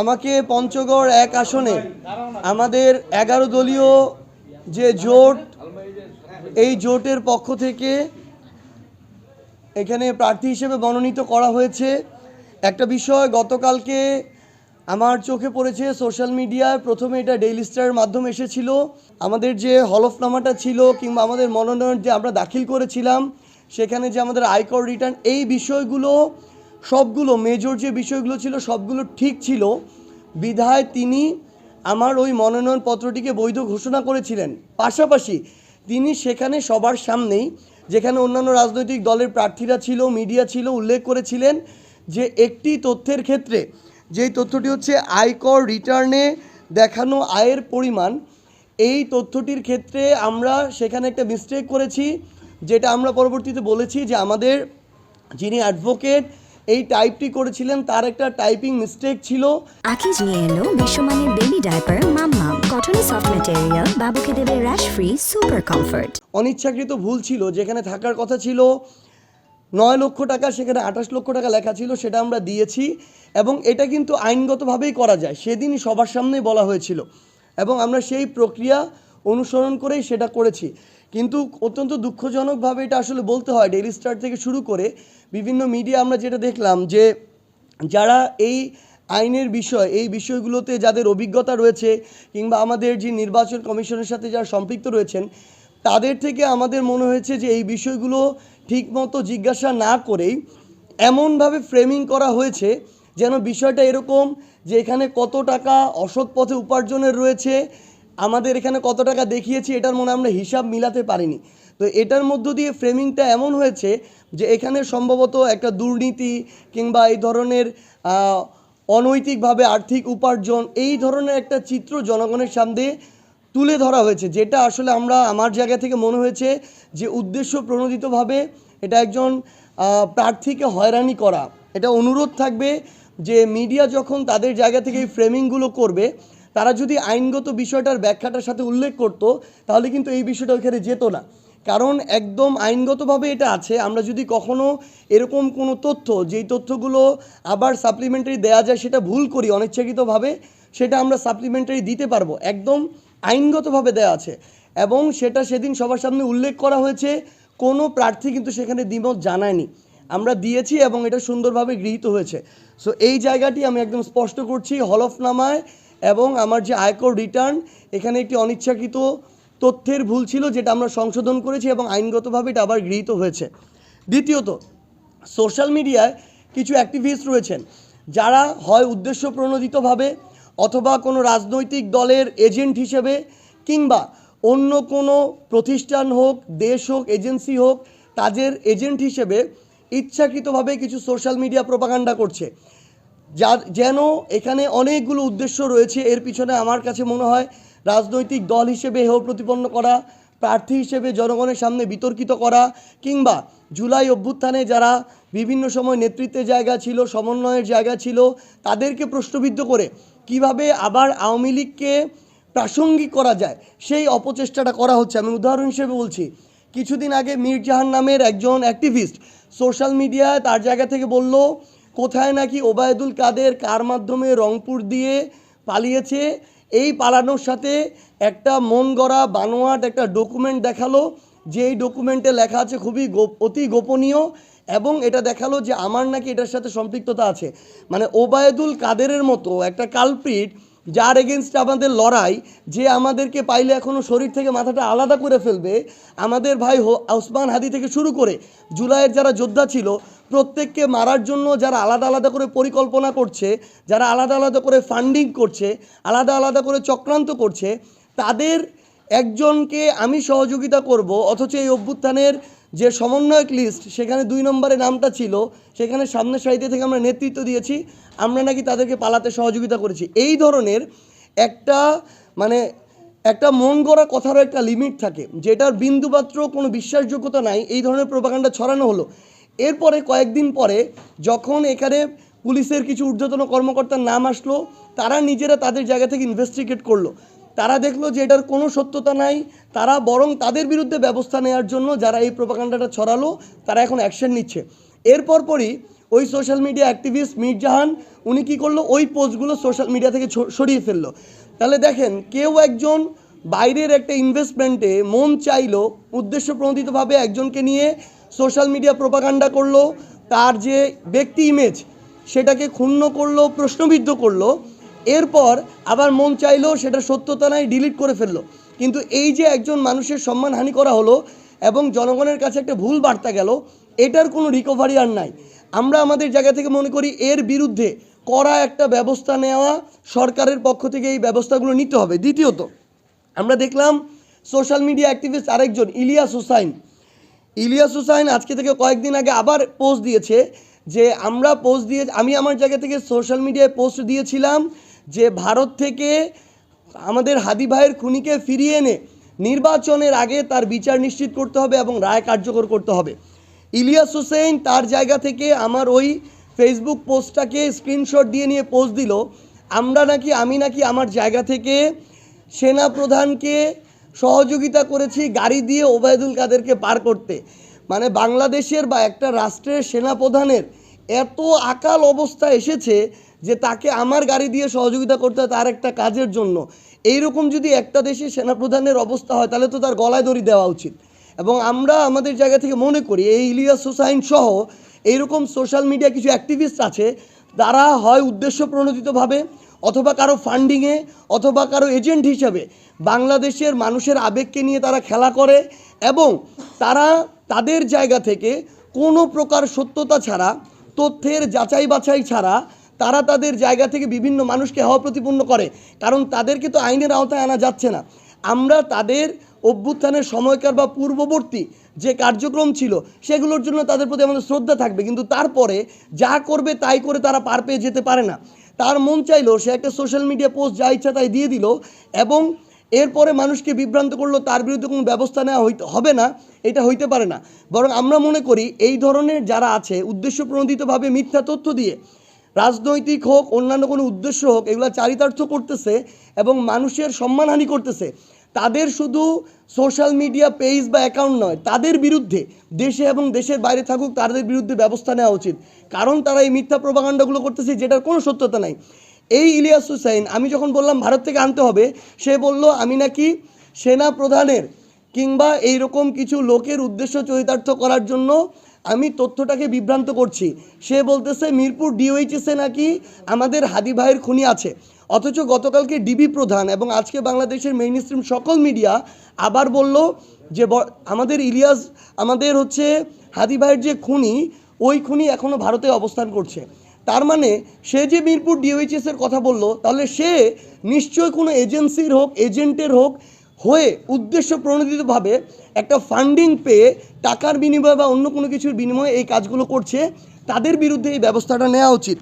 আমাকে পঞ্চগড় এক আসনে, আমাদের এগারো দলীয় যে জোট, এই জোটের পক্ষ থেকে এখানে প্রার্থী হিসেবে মনোনীত করা হয়েছে। একটা বিষয়, গতকালকে আমার চোখে পড়েছে সোশ্যাল মিডিয়ায়, প্রথমে এটা ডেইলি স্টারের মাধ্যমে এসেছিল। আমাদের যে হলফনামাটা ছিল কিংবা আমাদের মনোনয়ন যে আমরা দাখিল করেছিলাম, সেখানে যে আমাদের আয়কর রিটার্ন, এই বিষয়গুলো সবগুলো মেজর যে বিষয়গুলো ছিল, সবগুলো ঠিক ছিল। বিধায় তিনি আমার ওই মনোনয়ন পত্রটিকে বৈধ ঘোষণা করেছিলেন। পাশাপাশি তিনি সেখানে সবার সামনেই, যেখানে অন্যান্য রাজনৈতিক দলের প্রার্থীরা ছিল মিডিয়া ছিল, উল্লেখ করেছিলেন যে একটি তথ্যের ক্ষেত্রে, যেই তথ্যটি হচ্ছে আয়কর রিটার্নে দেখানো আয়ের পরিমাণ, এই তথ্যটির ক্ষেত্রে আমরা সেখানে একটা মিস্টেক করেছি, যেটা আমরা পরবর্তীতে বলেছি যে আমাদের যিনি অ্যাডভোকেট এই টাইপটি করেছিলেন তার একটা টাইপিং মিস্টেক ছিল। আকিজ নিয়ে এলো বিশ্বমানের বেবি ডাইপার মাম্মাম। কটনে সফট ম্যাটেরিয়াল বাবুকে দেবে র্যাশ ফ্রি সুপার কমফর্ট অনিচ্ছাকৃত ভুল ছিল যেখানে থাকার কথা ছিল নয় লক্ষ টাকা সেখানে আঠাশ লক্ষ টাকা লেখা ছিল সেটা আমরা দিয়েছি এবং এটা কিন্তু আইনগতভাবেই করা যায়। সেদিনই সবার সামনেই বলা হয়েছিল। এবং আমরা সেই প্রক্রিয়া অনুসরণ করেই সেটা করেছি। কিন্তু অত্যন্ত দুঃখজনকভাবে এটা আসলে বলতে হয় ডেইলি স্টার থেকে শুরু করে বিভিন্ন মিডিয়া আমরা যেটা দেখলাম যে যারা এই আইনের বিষয়, এই বিষয়গুলোতে যাদের অভিজ্ঞতা রয়েছে কিংবা আমাদের যে নির্বাচন কমিশনের সাথে যারা সম্পৃক্ত রয়েছেন, তাদের থেকে আমাদের মনে হয়েছে যে এই বিষয়গুলো ঠিকমতো জিজ্ঞাসা না করেই এমনভাবে ফ্রেমিং করা হয়েছে যেন বিষয়টা এরকম যে এখানে কত টাকা অসৎ পথে উপার্জনের রয়েছে আমাদের এখানে কত টাকা দেখিয়েছি, এটার মনে আমরা হিসাব মিলাতে পারিনি। তো এটার মধ্য দিয়ে ফ্রেমিংটা এমন হয়েছে যে এখানে সম্ভবত একটা দুর্নীতি কিংবা এই ধরনের অনৈতিকভাবে আর্থিক উপার্জন, এই ধরনের একটা চিত্র জনগণের সামনে তুলে ধরা হয়েছে, যেটা আসলে আমরা, আমার জায়গা থেকে মনে হয়েছে যে উদ্দেশ্য প্রণোদিতভাবে এটা একজন প্রার্থীকে হয়রানি করা। এটা অনুরোধ থাকবে যে মিডিয়া যখন তাদের জায়গা থেকে এই ফ্রেমিংগুলো করবে তারা যদি আইনগত বিষয়টার ব্যাখ্যাটার সাথে উল্লেখ করতো, তাহলে কিন্তু এই বিষয়টা ওইখানে যেত না। কারণ একদম আইনগতভাবে এটা আছে, আমরা যদি কখনো এরকম কোনো তথ্য, যেই তথ্যগুলো আবার সাপ্লিমেন্টারি দেওয়া যায়, সেটা ভুল করি অনিচ্ছাকৃতভাবে, সেটা আমরা সাপ্লিমেন্টারি দিতে পারব। একদম আইনগতভাবে দেওয়া আছে। এবং সেটা সেদিন সবার সামনে উল্লেখ করা হয়েছে, কোনো প্রার্থী কিন্তু সেখানে দ্বিমত জানায়নি। আমরা দিয়েছি এবং এটা সুন্দরভাবে গৃহীত হয়েছে। সো এই জায়গাটি আমি একদম স্পষ্ট করছি, হলফনামায় এবং আমার যে আয়কর রিটার্ন এখানে একটি অনিচ্ছাকৃত তথ্যের ভুল ছিল যেটা আমরা সংশোধন করেছি এবং আইনগতভাবে এটা আবার গৃহীত হয়েছে। দ্বিতীয়ত সোশ্যাল মিডিয়ায় কিছু অ্যাক্টিভিস্ট রয়েছেন, যারা হয় উদ্দেশ্য প্রণোদিতভাবে অথবা কোনো রাজনৈতিক দলের এজেন্ট হিসেবে কিংবা অন্য কোনো প্রতিষ্ঠান হোক, দেশ হোক এজেন্সি হোক, তাদের এজেন্ট হিসেবে ইচ্ছাকৃতভাবে কিছু সোশ্যাল মিডিয়া প্রপাগান্ডা করছে। যার যেন এখানে অনেকগুলো উদ্দেশ্য রয়েছে। এর পিছনে আমার কাছে মনে হয় রাজনৈতিক দল হিসেবে হেয় প্রতিপন্ন করা, প্রার্থী হিসেবে জনগণের সামনে বিতর্কিত করা, কিংবা জুলাই অভ্যুত্থানে যারা বিভিন্ন সময় নেতৃত্বের জায়গা ছিল, সমন্বয়ের জায়গা ছিল, তাদেরকে প্রশ্নবিদ্ধ করে কীভাবে আবার আওয়ামী লীগকে প্রাসঙ্গিক করা যায়, সেই অপচেষ্টাটা করা হচ্ছে। আমি উদাহরণ হিসেবে বলছি, কিছুদিন আগে মীরজাহান নামের একজন অ্যাক্টিভিস্ট সোশ্যাল মিডিয়ায় তার জায়গা থেকে বলল কোথায় নাকি ওবায়দুল কাদের কার মাধ্যমে রংপুর দিয়ে পালিয়েছে? এই পালানোর সাথে একটা মন গড়া বানোয়াট একটা ডকুমেন্ট দেখাল। যে এই ডকুমেন্টে লেখা আছে খুবই অতি গোপনীয় এবং এটা দেখাল যে আমার নাকি এটার সাথে সম্পৃক্ততা আছে। মানে ওবায়দুল কাদেরের মতো একটা কালপ্রিট যার এগেনস্ট আমাদের লড়াই, যে আমাদেরকে পাইলে এখনও শরীর থেকে মাথাটা আলাদা করে ফেলবে, আমাদের ভাই ওসমান হাদি থেকে শুরু করে জুলাইয়ের যারা যোদ্ধা ছিল, প্রত্যেককে মারার জন্য যারা আলাদা আলাদা করে পরিকল্পনা করছে, যারা আলাদা আলাদা করে ফান্ডিং করছে, আলাদা আলাদা করে চক্রান্ত করছে, তাদের একজনকে আমি সহযোগিতা করব, অথচ এই অভ্যুত্থানের যে সমন্বয়ক লিস্ট সেখানে দুই নম্বরে নামটা ছিল, সেখানে সামনের সারিতে থেকে আমরা নেতৃত্ব দিয়েছি, আমরা নাকি তাদেরকে পালাতে সহযোগিতা করেছি। এই ধরনের একটা মানে একটা মন গড়া কথারও একটা লিমিট থাকে, যেটার বিন্দুমাত্র কোনো বিশ্বাসযোগ্যতা নাই, এই ধরনের প্রোপাগান্ডা ছড়ানো হলো। এরপরে কয়েকদিন পরে যখন এখানে পুলিশের কিছু ঊর্ধ্বতন কর্মকর্তার নাম আসলো, তারা নিজেরা তাদের জায়গা থেকে ইনভেস্টিগেট করল। তারা দেখল যে এটার কোনো সত্যতা নাই, তারা বরং তাদের বিরুদ্ধে ব্যবস্থা নেওয়ার জন্য যারা এই প্রোপাগান্ডাটা ছড়ালো, তারা এখন অ্যাকশন নিচ্ছে। এরপর পরই ওই সোশ্যাল মিডিয়া অ্যাক্টিভিস্ট মিরজাহান উনি কী করল? ওই পোস্টগুলো সোশ্যাল মিডিয়া থেকে সরিয়ে ফেলল। তাহলে দেখেন, কেউ একজন বাইরের একটা ইনভেস্টমেন্টে মন চাইলো উদ্দেশ্য প্রণোদিতভাবে একজনকে নিয়ে সোশ্যাল মিডিয়া প্রোপাগান্ডা করল, তার যে ব্যক্তি ইমেজ সেটাকে ক্ষুণ্ণ করল, প্রশ্নবিদ্ধ করল এরপর আবার মন চাইলো সেটা সত্যতা নাই ডিলিট করে ফেলল। কিন্তু এই যে একজন মানুষের সম্মানহানি করা হলো এবং জনগণের কাছে একটা ভুল বার্তা গেল, এটার কোনো রিকভারি আর নাই। আমরা আমাদের জায়গা থেকে মনে করি এর বিরুদ্ধে কড়া একটা ব্যবস্থা নেওয়া সরকারের পক্ষ থেকে এই ব্যবস্থাগুলো নিতে হবে। দ্বিতীয়ত, আমরা দেখলাম সোশ্যাল মিডিয়া অ্যাক্টিভিস্ট আরেকজন, ইলিয়াস হুসাইন। ইলিয়াস হুসাইন আজকে থেকে কয়েকদিন আগে আবার পোস্ট দিয়েছে যে আমরা পোস্ট দিয়ে, আমি আমার জায়গা থেকে সোশ্যাল মিডিয়ায় পোস্ট দিয়েছিলাম যে ভারত থেকে আমাদের হাদি ভাইয়ের খুনিকে ফিরিয়ে এনে নির্বাচনের আগে তার বিচার নিশ্চিত করতে হবে এবং রায় কার্যকর করতে হবে। ইলিয়াস হোসেন তার জায়গা থেকে আমার ওই ফেসবুক পোস্টটাকে স্ক্রিনশট দিয়ে নিয়ে পোস্ট দিল। আমরা নাকি, আমি নাকি আমার জায়গা থেকে সেনা প্রধানকে সহযোগিতা করেছি গাড়ি দিয়ে ওবায়দুল কাদেরকে পার করতে। মানে বাংলাদেশের বা একটা রাষ্ট্রের সেনাপ্রধানের এত আকাল অবস্থা এসেছে যে তাকে আমার গাড়ি দিয়ে সহযোগিতা করতে হয় তার একটা কাজের জন্য। এইরকম যদি একটা দেশে সেনাপ্রধানের অবস্থা হয়, তাহলে তো তার গলায় দড়ি দেওয়া উচিত। এবং আমরা আমাদের জায়গা থেকে মনে করি, এই ইলিয়াস হোসাইন সহ এইরকম সোশ্যাল মিডিয়া কিছু অ্যাক্টিভিস্ট আছে, তারা হয় উদ্দেশ্য প্রণোদিতভাবে অথবা কারও ফান্ডিংয়ে অথবা কারও এজেন্ট হিসাবে বাংলাদেশের মানুষের আবেগকে নিয়ে তারা খেলা করে এবং তারা তাদের জায়গা থেকে কোনো প্রকার সত্যতা ছাড়া, তথ্যের যাচাই বাছাই ছাড়া তারা তাদের জায়গা থেকে বিভিন্ন মানুষকে হওয়া প্রতিপন্ন করে। কারণ তাদেরকে তো আইনের আওতায় আনা যাচ্ছে না। আমরা তাদের অভ্যুত্থানের সময়কার বা পূর্ববর্তী যে কার্যক্রম ছিল, সেগুলোর জন্য তাদের প্রতি আমাদের শ্রদ্ধা থাকবে। কিন্তু তারপরে যা করবে তাই করে তারা পার পেয়ে যেতে পারে না। তার মন চাইলো, সে একটা সোশ্যাল মিডিয়া পোস্ট যা ইচ্ছা তাই দিয়ে দিল এবং এরপরে মানুষকে বিভ্রান্ত করল, তার বিরুদ্ধে কোনো ব্যবস্থা নেওয়া হইতে, হবে না, এটা হইতে পারে না। বরং আমরা মনে করি, এই ধরনের যারা আছে, উদ্দেশ্য প্রণোদিতভাবে মিথ্যা তথ্য দিয়ে রাজনৈতিক হোক, অন্যান্য কোনো উদ্দেশ্য হোক, এগুলো চারিতার্থ করতেছে এবং মানুষের সম্মানহানি করতেছে। তাদের শুধু সোশ্যাল মিডিয়া পেজ বা অ্যাকাউন্ট নয়, তাদের বিরুদ্ধে, দেশে এবং দেশের বাইরে থাকুক, তাদের বিরুদ্ধে ব্যবস্থা নেওয়া উচিত। কারণ তারা এই মিথ্যা প্রবাগান্ডাগুলো করতেছে, যেটার কোনো সত্যতা নাই। এই ইলিয়াস হুসাইন, আমি যখন বললাম, ভারত থেকে আনতে হবে সে বলল, আমি নাকি সেনা প্রধানের কিংবা এইরকম কিছু লোকের উদ্দেশ্য চরিতার্থ করার জন্য আমি তথ্যটাকে বিভ্রান্ত করছি। সে বলতেছে, মিরপুর ডিওএইচএসে নাকি আমাদের হাদি ভাইয়ের খুনি আছে। অথচ গতকালকে ডিবি প্রধান এবং আজকে বাংলাদেশের মেইন স্ট্রিম সকল মিডিয়া আবার বলল যে আমাদের ইলিয়াস, আমাদের হচ্ছে হাদি ভাইয়ের যে খুনি, ওই খুনি এখনও ভারতে অবস্থান করছে। তার মানে সে যে মিরপুর ডিওএইচএস এর কথা বলল, তাহলে সে নিশ্চয় কোনো এজেন্সির হোক এজেন্টের হোক হয়ে উদ্দেশ্য প্রণোদিতভাবে একটা ফান্ডিং পেয়ে টাকার বিনিময়ে বা অন্য কোনো কিছুর বিনিময়ে এই কাজগুলো করছে, তাদের বিরুদ্ধে এই ব্যবস্থাটা নেওয়া উচিত।